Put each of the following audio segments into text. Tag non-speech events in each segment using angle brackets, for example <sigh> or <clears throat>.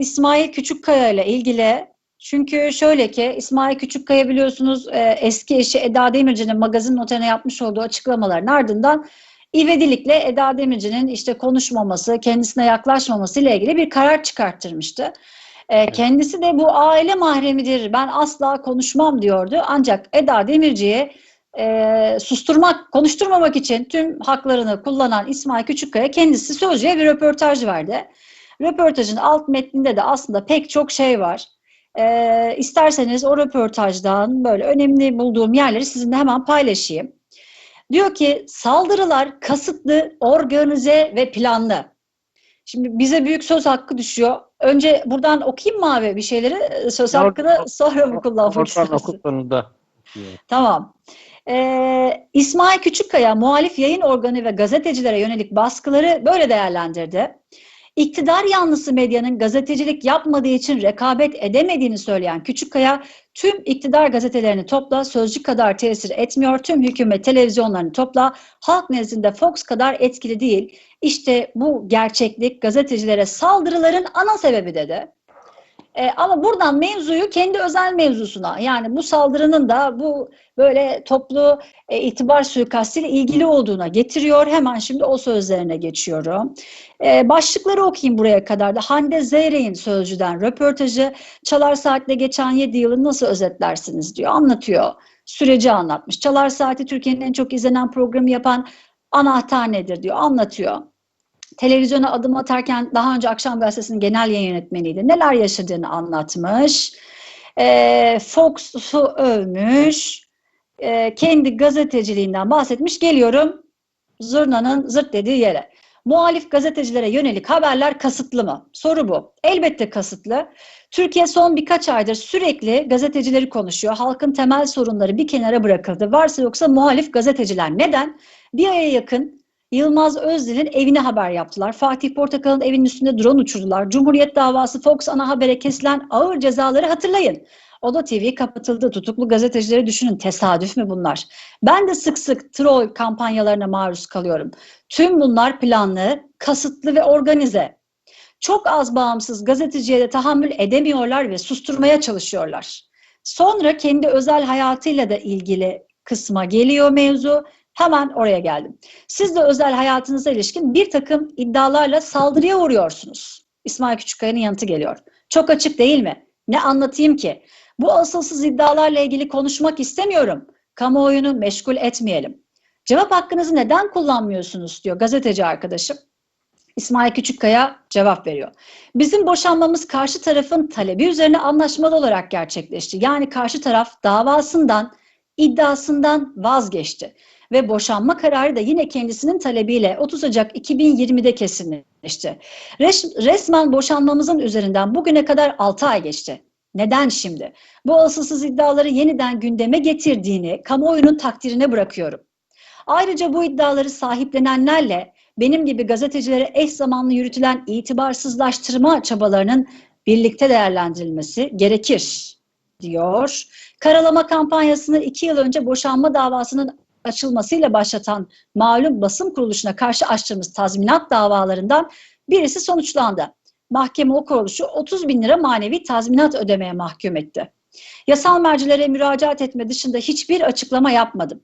İsmail Küçükkaya ile ilgili çünkü şöyle ki İsmail Küçükkaya biliyorsunuz e, eski eşi Eda Demirci'nin magazin noterine yapmış olduğu açıklamaların ardından ivedilikle Eda Demirci'nin işte konuşmaması, kendisine yaklaşmaması ile ilgili bir karar çıkarttırmıştı. E, kendisi de bu aile mahremidir, ben asla konuşmam diyordu. Ancak Eda Demirci'ye e, susturmak, konuşturmamak için tüm haklarını kullanan İsmail Küçükkaya kendisi sözcüye bir röportaj verdi. Röportajın alt metninde de aslında pek çok şey var. E, isterseniz o röportajdan böyle önemli bulduğum yerleri sizinle hemen paylaşayım. Diyor ki saldırılar kasıtlı, organize ve planlı. Şimdi bize büyük söz hakkı düşüyor. Önce buradan okuyayım mı abi bir şeyleri? Söz hakkını sonra mı kullanmak istersin? Tamam. Ee, İsmail Küçükkaya muhalif yayın organı ve gazetecilere yönelik baskıları böyle değerlendirdi. İktidar yanlısı medyanın gazetecilik yapmadığı için rekabet edemediğini söyleyen Küçükkaya, tüm iktidar gazetelerini topla, sözcük kadar tesir etmiyor, tüm hükümet televizyonlarını topla, halk nezdinde Fox kadar etkili değil. İşte bu gerçeklik gazetecilere saldırıların ana sebebi dedi. E, ama buradan mevzuyu kendi özel mevzusuna yani bu saldırının da bu böyle toplu e, itibar suikastıyla ilgili olduğuna getiriyor. Hemen şimdi o sözlerine geçiyorum. E, başlıkları okuyayım buraya kadar da. Hande Zeyrek'in Sözcü'den röportajı Çalar Saat'le geçen 7 yılı nasıl özetlersiniz diyor. Anlatıyor. Süreci anlatmış. Çalar Saat'i Türkiye'nin en çok izlenen programı yapan anahtar nedir diyor. Anlatıyor televizyona adım atarken daha önce Akşam Gazetesi'nin genel yayın yönetmeniydi. Neler yaşadığını anlatmış. E, Fox'u övmüş. E, kendi gazeteciliğinden bahsetmiş. Geliyorum zurnanın zırt dediği yere. Muhalif gazetecilere yönelik haberler kasıtlı mı? Soru bu. Elbette kasıtlı. Türkiye son birkaç aydır sürekli gazetecileri konuşuyor. Halkın temel sorunları bir kenara bırakıldı. Varsa yoksa muhalif gazeteciler. Neden? Bir aya yakın Yılmaz Özdil'in evine haber yaptılar. Fatih Portakal'ın evinin üstünde drone uçurdular. Cumhuriyet davası Fox ana habere kesilen ağır cezaları hatırlayın. Oda TV kapatıldı. Tutuklu gazetecileri düşünün. Tesadüf mü bunlar? Ben de sık sık troll kampanyalarına maruz kalıyorum. Tüm bunlar planlı, kasıtlı ve organize. Çok az bağımsız gazeteciye de tahammül edemiyorlar ve susturmaya çalışıyorlar. Sonra kendi özel hayatıyla da ilgili kısma geliyor mevzu. Hemen oraya geldim. Siz de özel hayatınıza ilişkin bir takım iddialarla saldırıya uğruyorsunuz. İsmail Küçükkaya'nın yanıtı geliyor. Çok açık değil mi? Ne anlatayım ki? Bu asılsız iddialarla ilgili konuşmak istemiyorum. Kamuoyunu meşgul etmeyelim. Cevap hakkınızı neden kullanmıyorsunuz diyor gazeteci arkadaşım. İsmail Küçükkaya cevap veriyor. Bizim boşanmamız karşı tarafın talebi üzerine anlaşmalı olarak gerçekleşti. Yani karşı taraf davasından, iddiasından vazgeçti ve boşanma kararı da yine kendisinin talebiyle 30 Ocak 2020'de kesinleşti. Res, resmen boşanmamızın üzerinden bugüne kadar 6 ay geçti. Neden şimdi? Bu asılsız iddiaları yeniden gündeme getirdiğini kamuoyunun takdirine bırakıyorum. Ayrıca bu iddiaları sahiplenenlerle benim gibi gazetecilere eş zamanlı yürütülen itibarsızlaştırma çabalarının birlikte değerlendirilmesi gerekir diyor. Karalama kampanyasını iki yıl önce boşanma davasının açılmasıyla başlatan malum basın kuruluşuna karşı açtığımız tazminat davalarından birisi sonuçlandı. Mahkeme o kuruluşu 30 bin lira manevi tazminat ödemeye mahkum etti. Yasal mercilere müracaat etme dışında hiçbir açıklama yapmadım.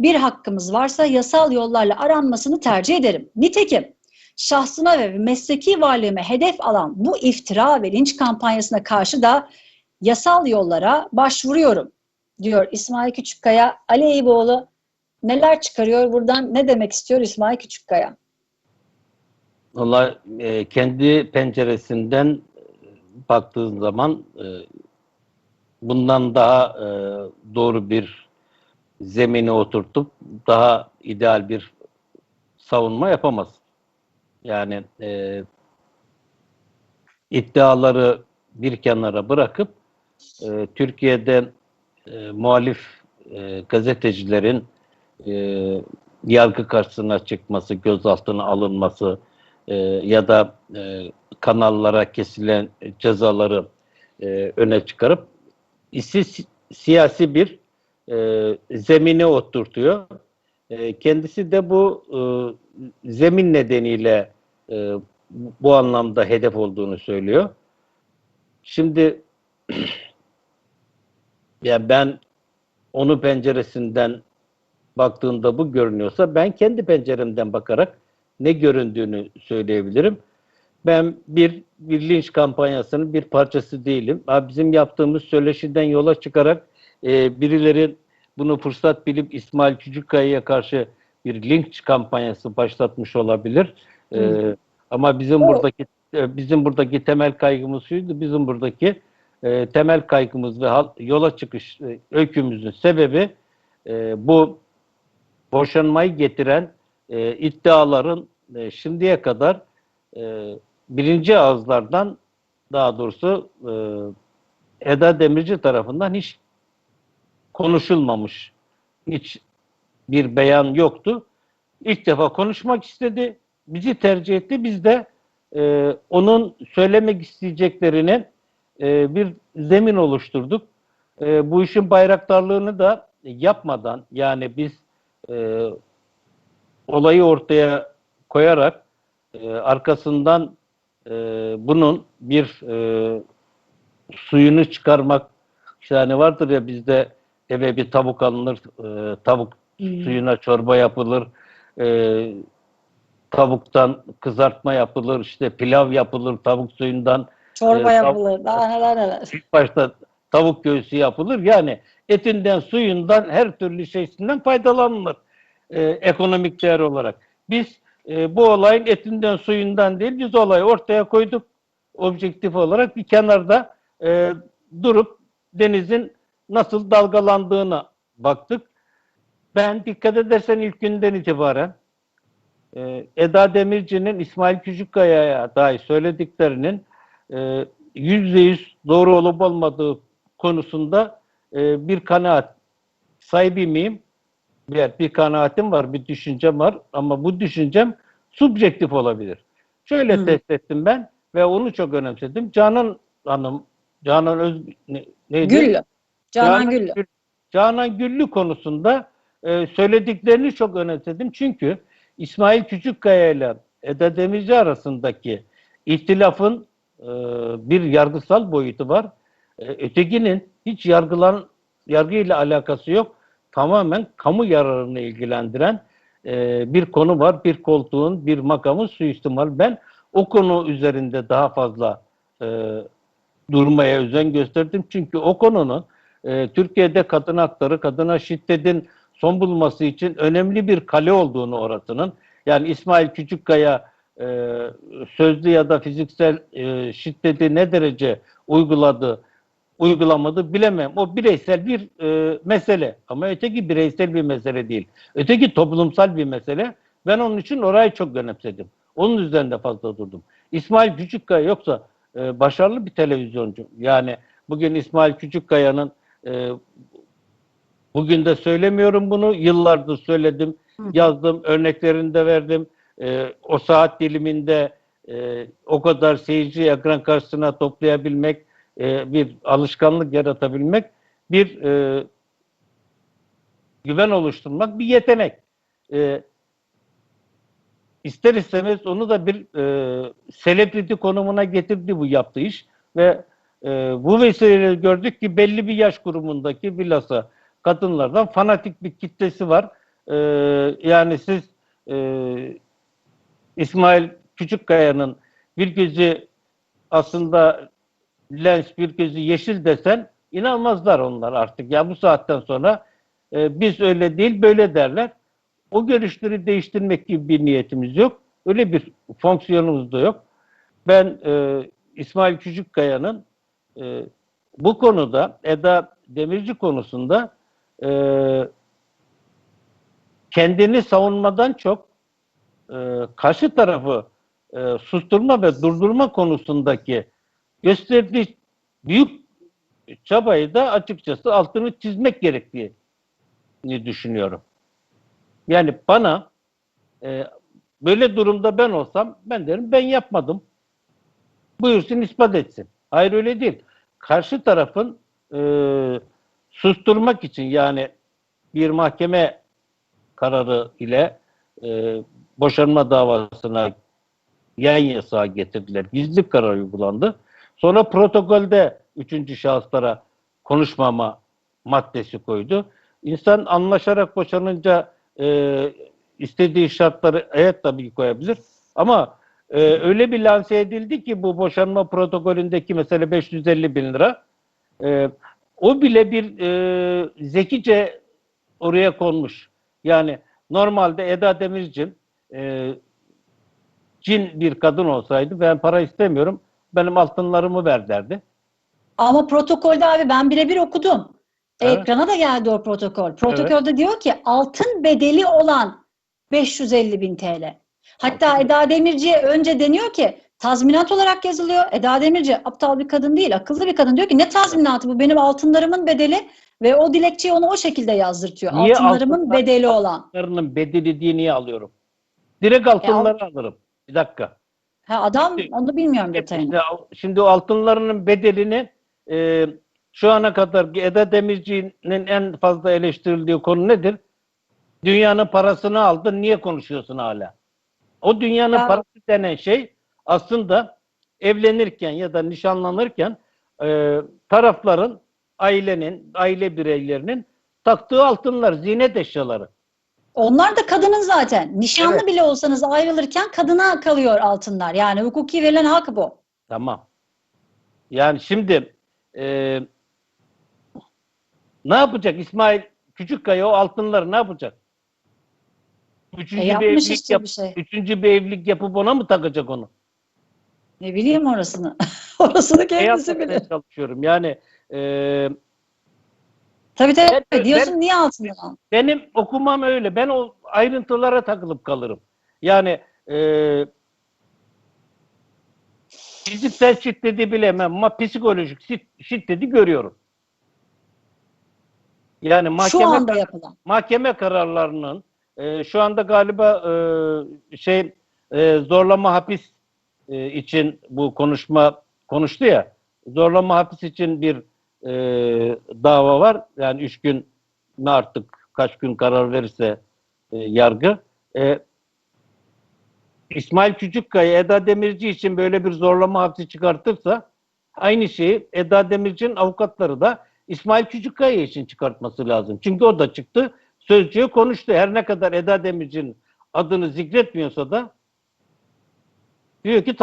Bir hakkımız varsa yasal yollarla aranmasını tercih ederim. Nitekim şahsıma ve mesleki varlığıma hedef alan bu iftira ve linç kampanyasına karşı da yasal yollara başvuruyorum diyor İsmail Küçükkaya. Ali neler çıkarıyor buradan ne demek istiyor İsmail Küçükkaya? Valla e, kendi penceresinden e, baktığın zaman e, bundan daha e, doğru bir zemini oturtup daha ideal bir savunma yapamaz. Yani e, iddiaları bir kenara bırakıp e, Türkiye'de e, muhalif e, gazetecilerin e, yargı karşısına çıkması, gözaltına alınması e, ya da e, kanallara kesilen cezaları e, öne çıkarıp isi siyasi bir e, zemine oturtuyor. E, kendisi de bu e, zemin nedeniyle e, bu anlamda hedef olduğunu söylüyor. Şimdi <clears throat> ya ben onu penceresinden baktığında bu görünüyorsa ben kendi penceremden bakarak ne göründüğünü söyleyebilirim. Ben bir, bir linç kampanyasının bir parçası değilim. Ha, Bizim yaptığımız söyleşiden yola çıkarak e, birileri bunu fırsat bilip İsmail Küçükkaya'ya karşı bir linç kampanyası başlatmış olabilir. E, ama bizim O- buradaki e, bizim buradaki temel kaygımız şuydu. Bizim buradaki e, temel kaygımız ve hal- yola çıkış e, öykümüzün sebebi e, bu boşanmayı getiren e, iddiaların e, şimdiye kadar e, birinci ağızlardan daha doğrusu e, Eda Demirci tarafından hiç konuşulmamış. Hiç bir beyan yoktu. İlk defa konuşmak istedi. Bizi tercih etti. Biz de e, onun söylemek isteyeceklerini e, bir zemin oluşturduk. E, bu işin bayraktarlığını da yapmadan yani biz e, olayı ortaya koyarak e, arkasından e, bunun bir e, suyunu çıkarmak işte hani vardır ya bizde eve bir tavuk alınır e, tavuk Hmm. suyuna çorba yapılır e, tavuktan kızartma yapılır işte pilav yapılır tavuk suyundan Çorba e, yapılır. Daha neler neler. ilk başta tavuk göğsü yapılır. Yani etinden, suyundan, her türlü şeysinden faydalanılır e, ekonomik değer olarak. Biz e, bu olayın etinden, suyundan değil, biz olayı ortaya koyduk objektif olarak bir kenarda e, durup denizin nasıl dalgalandığına baktık. Ben dikkat edersen ilk günden itibaren e, Eda Demirci'nin İsmail Küçükkaya'ya dair söylediklerinin e, yüzde yüz doğru olup olmadığı konusunda e, bir kanaat sahibi miyim? Bir, bir kanaatim var, bir düşüncem var ama bu düşüncem subjektif olabilir. Şöyle Hı. test ettim ben ve onu çok önemsedim. Canan Hanım, Canan Öz ne- neydi? Güllü. Canan Güllü. Gül- Canan Güllü konusunda e, söylediklerini çok önemsedim. Çünkü İsmail Küçükkaya ile Eda Demirci arasındaki ihtilafın e, bir yargısal boyutu var. E, ötekinin hiç yargılan yargıyla alakası yok. Tamamen kamu yararını ilgilendiren e, bir konu var. Bir koltuğun, bir makamın suistimal. Ben o konu üzerinde daha fazla e, durmaya özen gösterdim. Çünkü o konunun Türkiye'de kadın hakları, kadına şiddetin son bulması için önemli bir kale olduğunu orasının. Yani İsmail Küçükkaya sözlü ya da fiziksel şiddeti ne derece uyguladı, uygulamadı bilemem. O bireysel bir e, mesele ama öteki bireysel bir mesele değil. Öteki toplumsal bir mesele. Ben onun için orayı çok önemsedim. Onun üzerinde fazla durdum. İsmail Küçükkaya yoksa e, başarılı bir televizyoncu. Yani bugün İsmail Küçükkaya'nın e, bugün de söylemiyorum bunu. Yıllardır söyledim, yazdım, örneklerini de verdim. E, o saat diliminde e, o kadar seyirci ekran karşısına toplayabilmek, e, bir alışkanlık yaratabilmek, bir e, güven oluşturmak bir yetenek. E, ister istemez onu da bir e, konumuna getirdi bu yaptığı iş ve e, bu vesileyle gördük ki belli bir yaş grubundaki bilhassa kadınlardan fanatik bir kitlesi var. Yani siz e, İsmail Küçükkaya'nın bir gözü aslında lens bir gözü yeşil desen inanmazlar onlar artık. Ya bu saatten sonra e, biz öyle değil böyle derler. O görüşleri değiştirmek gibi bir niyetimiz yok. Öyle bir fonksiyonumuz da yok. Ben e, İsmail Küçükkaya'nın e, bu konuda Eda Demirci konusunda e, kendini savunmadan çok e, karşı tarafı e, susturma ve durdurma konusundaki gösterdiği büyük çabayı da açıkçası altını çizmek gerektiğini düşünüyorum. Yani bana e, böyle durumda ben olsam ben derim ben yapmadım. Buyursun ispat etsin. Hayır öyle değil. Karşı tarafın e, susturmak için yani bir mahkeme kararı ile e, boşanma davasına yayın yasağı getirdiler. Gizlilik kararı uygulandı. Sonra protokolde üçüncü şahıslara konuşmama maddesi koydu. İnsan anlaşarak boşanınca e, istediği şartları evet tabii koyabilir. Ama e, öyle bir lanse edildi ki bu boşanma protokolündeki mesela 550 bin lira e, o bile bir e, zekice oraya konmuş. Yani normalde Eda Demircim e, cin bir kadın olsaydı ben para istemiyorum benim altınlarımı ver derdi. Ama protokolde abi ben birebir okudum. Evet. Ekrana da geldi o protokol. Protokolde diyor ki altın bedeli olan 550 bin TL. Hatta Altın- Eda Demirci'ye önce deniyor ki tazminat olarak yazılıyor. Eda Demirci aptal bir kadın değil, akıllı bir kadın. Diyor ki ne tazminatı bu benim altınlarımın bedeli ve o dilekçeyi onu o şekilde yazdırtıyor. Niye Altınlarımın altınlar- bedeli olan. Altınlarının bedeli diye niye alıyorum? Direkt altınları alırım. Bir dakika. Ha, adam Şimdi- onu bilmiyorum detayını. Şimdi, altınlarının bedelini e, şu ana kadar Eda Demirci'nin en fazla eleştirildiği konu nedir? Dünyanın parasını aldın, niye konuşuyorsun hala? O dünyanın Ya- parası denen şey aslında evlenirken ya da nişanlanırken e, tarafların, ailenin, aile bireylerinin taktığı altınlar, ziynet eşyaları. Onlar da kadının zaten. Nişanlı Evet. bile olsanız ayrılırken kadına kalıyor altınlar. Yani hukuki verilen hak bu. Tamam. Yani şimdi e, ne yapacak İsmail Küçükkaya o altınları ne yapacak? Üçüncü E bir evlilik işte yap, bir şey. üçüncü bir evlilik yapıp ona mı takacak onu? Ne bileyim orasını. <laughs> orasını Ne kendisi bilir. çalışıyorum. Yani e, Tabii tabii. Ben- Diyorsun ben- niye altından al? benim okumam öyle. Ben o ayrıntılara takılıp kalırım. Yani e, fiziksel şiddeti bilemem ama psikolojik şid- şiddeti görüyorum. Yani mahkeme Şu anda yapılan. mahkeme kararlarının e, şu anda galiba e, şey e, zorlama hapis e, için bu konuşma konuştu ya zorlama hapis için bir e, dava var. Yani üç gün mü artık kaç gün karar verirse e, yargı. E, İsmail Küçükkaya Eda Demirci için böyle bir zorlama hapsi çıkartırsa aynı şeyi Eda Demirci'nin avukatları da İsmail Küçükkaya için çıkartması lazım. Çünkü o da çıktı sözcüğü konuştu. Her ne kadar Eda Demirci'nin adını zikretmiyorsa da diyor ki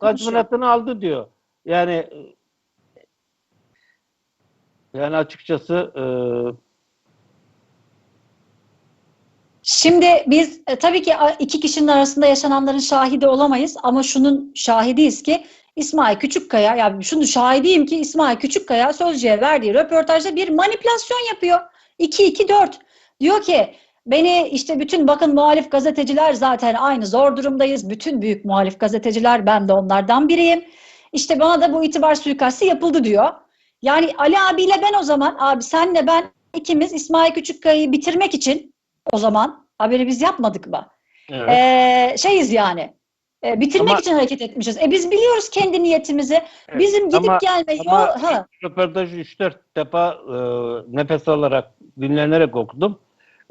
tazminatını aldı diyor. Yani yani açıkçası e, Şimdi biz e, tabii ki iki kişinin arasında yaşananların şahidi olamayız ama şunun şahidiyiz ki İsmail Küçükkaya, yani şunu şahidiyim ki İsmail Küçükkaya Sözcü'ye verdiği röportajda bir manipülasyon yapıyor. 2-2-4. Diyor ki beni işte bütün bakın muhalif gazeteciler zaten aynı zor durumdayız. Bütün büyük muhalif gazeteciler ben de onlardan biriyim. İşte bana da bu itibar suikastı yapıldı diyor. Yani Ali abiyle ben o zaman abi senle ben ikimiz İsmail Küçükkaya'yı bitirmek için o zaman haberi biz yapmadık mı? evet. Ee, şeyiz yani. Ee, bitirmek Ama- için hareket etmişiz. E biz biliyoruz kendi niyetimizi. Evet. Bizim gidip Ama- gelme yol ama- ha. röportajı 3-4 defa e, nefes alarak dinlenerek okudum.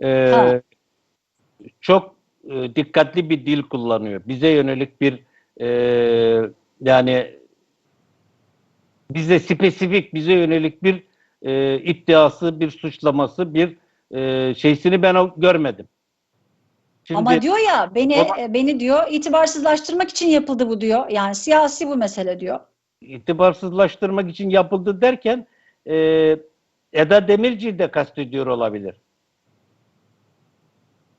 E, Ha. çok e, dikkatli bir dil kullanıyor. Bize yönelik bir e, yani bize spesifik, bize yönelik bir e, iddiası, bir suçlaması, bir e, şeysini ben görmedim. Şimdi, Ama diyor ya beni Ama- e, beni diyor itibarsızlaştırmak için yapıldı bu diyor. Yani siyasi bu mesele diyor. itibarsızlaştırmak için yapıldı derken e, Eda Demirci'yi de kastediyor olabilir.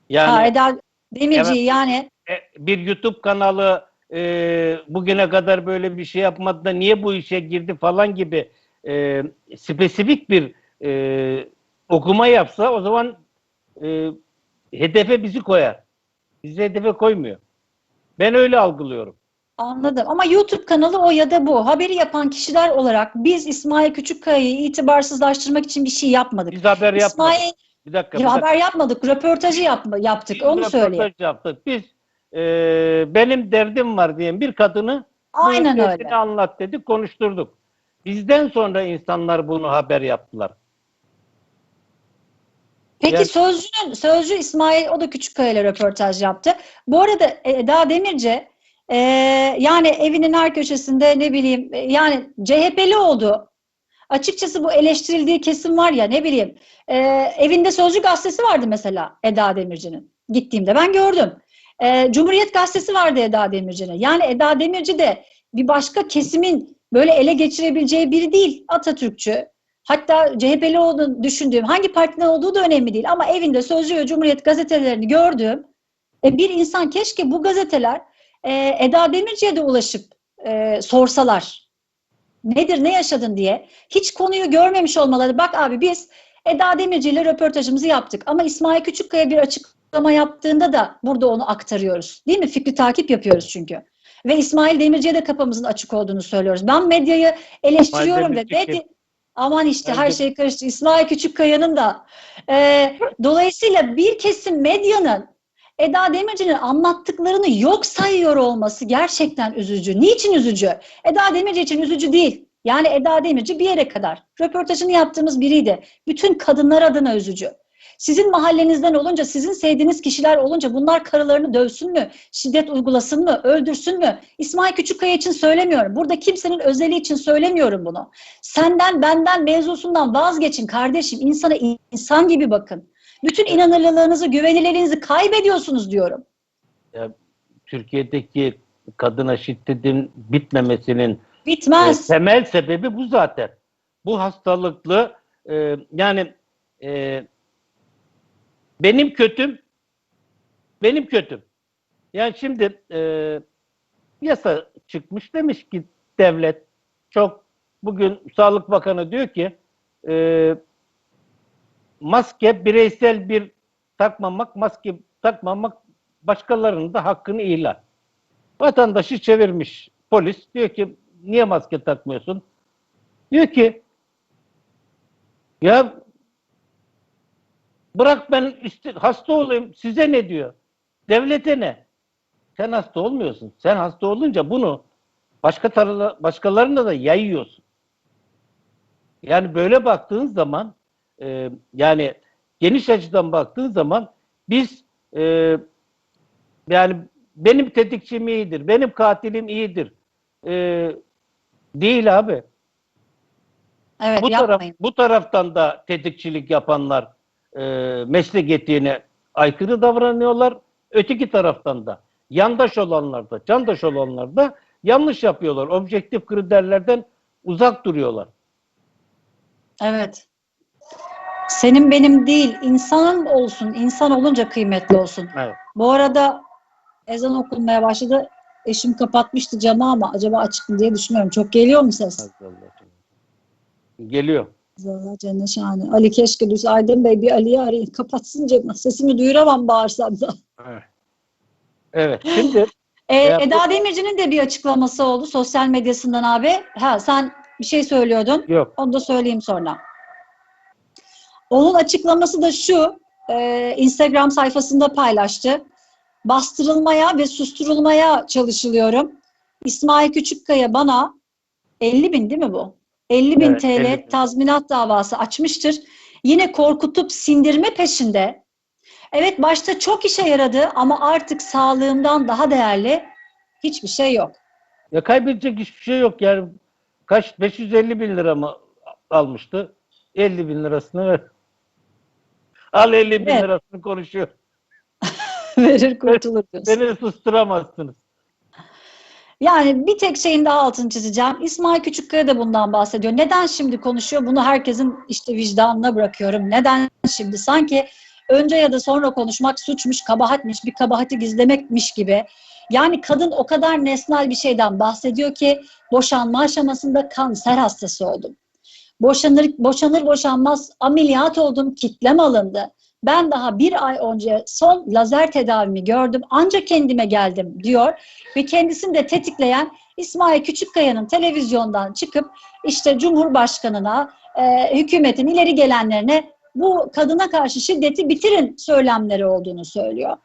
Yani ha, Eda Demirci'yi yani e, bir YouTube kanalı e, bugüne kadar böyle bir şey yapmadı da niye bu işe girdi falan gibi e, spesifik bir e, okuma yapsa o zaman e, hedefe bizi koyar. Bizi hedefe koymuyor. Ben öyle algılıyorum. anladım. Ama YouTube kanalı o ya da bu. Haberi yapan kişiler olarak biz İsmail Küçükkaya'yı itibarsızlaştırmak için bir şey yapmadık. Biz haber yapmadık. İsmail Bir dakika. Bir dakika. haber yapmadık, röportajı yapma, yaptık. Biz Onu röportaj söyleyeyim. yaptık. Biz e, benim derdim var diyen bir kadını Aynen öyle. anlat dedik, konuşturduk. Bizden sonra insanlar bunu haber yaptılar. Peki Yani- Sözcü'nün, Sözcü İsmail o da Küçükkaya ile röportaj yaptı. Bu arada Eda Demirci Ee, yani evinin her köşesinde ne bileyim e, yani CHP'li oldu. Açıkçası bu eleştirildiği kesim var ya ne bileyim e, evinde Sözcü gazetesi vardı mesela Eda Demirci'nin. Gittiğimde ben gördüm. E, Cumhuriyet gazetesi vardı Eda Demirci'nin. Yani Eda Demirci de bir başka kesimin böyle ele geçirebileceği biri değil. Atatürkçü. Hatta CHP'li olduğunu düşündüğüm hangi partiden olduğu da önemli değil. Ama evinde Sözcü ve Cumhuriyet gazetelerini gördüğüm e, bir insan keşke bu gazeteler e, Eda Demirci'ye de ulaşıp e, sorsalar. Nedir, ne yaşadın diye. Hiç konuyu görmemiş olmaları. Bak abi biz Eda Demirci ile röportajımızı yaptık. Ama İsmail Küçükkaya bir açıklama yaptığında da burada onu aktarıyoruz. Değil mi? Fikri takip yapıyoruz çünkü. Ve İsmail Demirci'ye de kapımızın açık olduğunu söylüyoruz. Ben medyayı eleştiriyorum ve medya... Aman işte her şey karıştı. İsmail Küçükkaya'nın da. Ee, dolayısıyla bir kesim medyanın Eda Demirci'nin anlattıklarını yok sayıyor olması gerçekten üzücü. Niçin üzücü? Eda Demirci için üzücü değil. Yani Eda Demirci bir yere kadar. Röportajını yaptığımız biriydi. Bütün kadınlar adına üzücü. Sizin mahallenizden olunca, sizin sevdiğiniz kişiler olunca bunlar karılarını dövsün mü, şiddet uygulasın mı, öldürsün mü? İsmail Küçükkaya için söylemiyorum. Burada kimsenin özeli için söylemiyorum bunu. Senden, benden, mevzusundan vazgeçin kardeşim. İnsana insan gibi bakın. Bütün inanırlılığınızı, güvenilirliğinizi kaybediyorsunuz diyorum. Türkiye'deki kadına şiddetin bitmemesinin e, Bitmez. temel sebebi bu zaten. Bu hastalıklı e, yani e, benim kötüm benim kötüm. Yani şimdi e, yasa çıkmış demiş ki devlet çok bugün Sağlık Bakanı diyor ki e, maske bireysel bir takmamak, maske takmamak başkalarının da hakkını ihlal. Vatandaşı çevirmiş polis diyor ki niye maske takmıyorsun? Diyor ki ya bırak ben hasta olayım size ne diyor? Devlete ne? Sen hasta olmuyorsun. Sen hasta olunca bunu başka tarla, başkalarına da yayıyorsun. Yani böyle baktığın zaman e, yani geniş açıdan baktığın zaman biz e, yani benim tetikçim iyidir, benim katilim iyidir. E, değil abi. Evet bu taraf yapmayın. bu taraftan da tetikçilik yapanlar e, meslek etiğine aykırı davranıyorlar. Öteki taraftan da yandaş olanlar da, candaş olanlar da yanlış yapıyorlar. Objektif kriterlerden uzak duruyorlar. Evet. Senin benim değil, insanın olsun. İnsan olunca kıymetli olsun. Evet. Bu arada ezan okunmaya başladı. Eşim kapatmıştı camı ama acaba açık mı diye düşünüyorum. Çok geliyor mu ses? Geliyor. Allah cennet şahane. Ali keşke düz Aydın Bey bir Ali'yi arayın. Kapatsın camı. Sesimi duyuramam bağırsam da. Evet. Evet. Şimdi <laughs> bu- Eda Demirci'nin de bir açıklaması oldu sosyal medyasından abi. Ha sen bir şey söylüyordun. yok. Onu da söyleyeyim sonra. Onun açıklaması da şu, e, Instagram sayfasında paylaştı. Bastırılmaya ve susturulmaya çalışılıyorum. İsmail Küçükkaya bana 50 bin değil mi bu? 50 bin Evet, TL 50 bin. tazminat davası açmıştır. Yine korkutup sindirme peşinde. Evet başta çok işe yaradı ama artık sağlığımdan daha değerli hiçbir şey yok. Ya kaybedecek hiçbir şey yok yani. Kaç 550 bin lira mı almıştı? 50 bin lirasını ver. Al 50 bin Evet. lirasını konuşuyor. <laughs> Verir kurtulur diyorsun. Beni susturamazsınız. Yani bir tek şeyin daha altını çizeceğim. İsmail Küçükkaya da bundan bahsediyor. Neden şimdi konuşuyor? Bunu herkesin işte vicdanına bırakıyorum. Neden şimdi? Sanki önce ya da sonra konuşmak suçmuş, kabahatmiş, bir kabahati gizlemekmiş gibi. Yani kadın o kadar nesnel bir şeyden bahsediyor ki boşanma aşamasında kanser hastası oldum. Boşanır, boşanır boşanmaz ameliyat oldum, kitlem alındı. Ben daha bir ay önce son lazer tedavimi gördüm, ancak kendime geldim diyor ve kendisini de tetikleyen İsmail Küçükkaya'nın televizyondan çıkıp işte Cumhurbaşkanına, e, hükümetin ileri gelenlerine bu kadına karşı şiddeti bitirin söylemleri olduğunu söylüyor.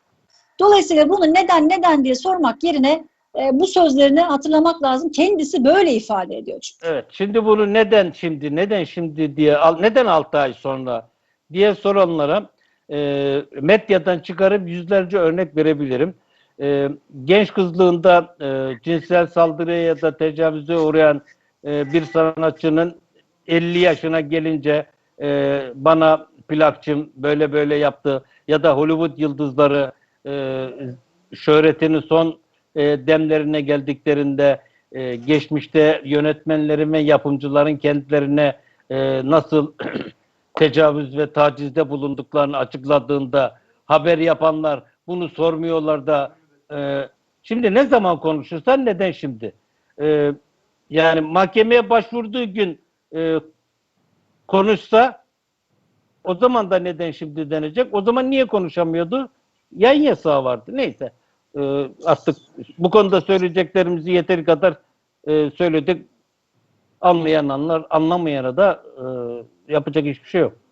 Dolayısıyla bunu neden neden diye sormak yerine e, bu sözlerini hatırlamak lazım. Kendisi böyle ifade ediyor çünkü. Evet. Şimdi bunu neden şimdi, neden şimdi diye, neden 6 ay sonra diye soranlara e, medyadan çıkarıp yüzlerce örnek verebilirim. e, genç kızlığında e, cinsel saldırıya ya da tecavüze uğrayan e, bir sanatçının 50 yaşına gelince e, bana plakçım böyle böyle yaptı ya da Hollywood yıldızları e, şöhretinin son e, demlerine geldiklerinde e, geçmişte yönetmenlerin ve yapımcıların kendilerine e, nasıl tecavüz ve tacizde bulunduklarını açıkladığında haber yapanlar bunu sormuyorlar da e, şimdi ne zaman konuşursan neden şimdi? E, yani mahkemeye başvurduğu gün e, konuşsa o zaman da neden şimdi denecek? O zaman niye konuşamıyordu? Yayın yasağı vardı. Neyse. E, artık bu konuda söyleyeceklerimizi yeteri kadar e, söyledik. Anlayan anlar, anlamayana da e, yapacak hiçbir şey yok.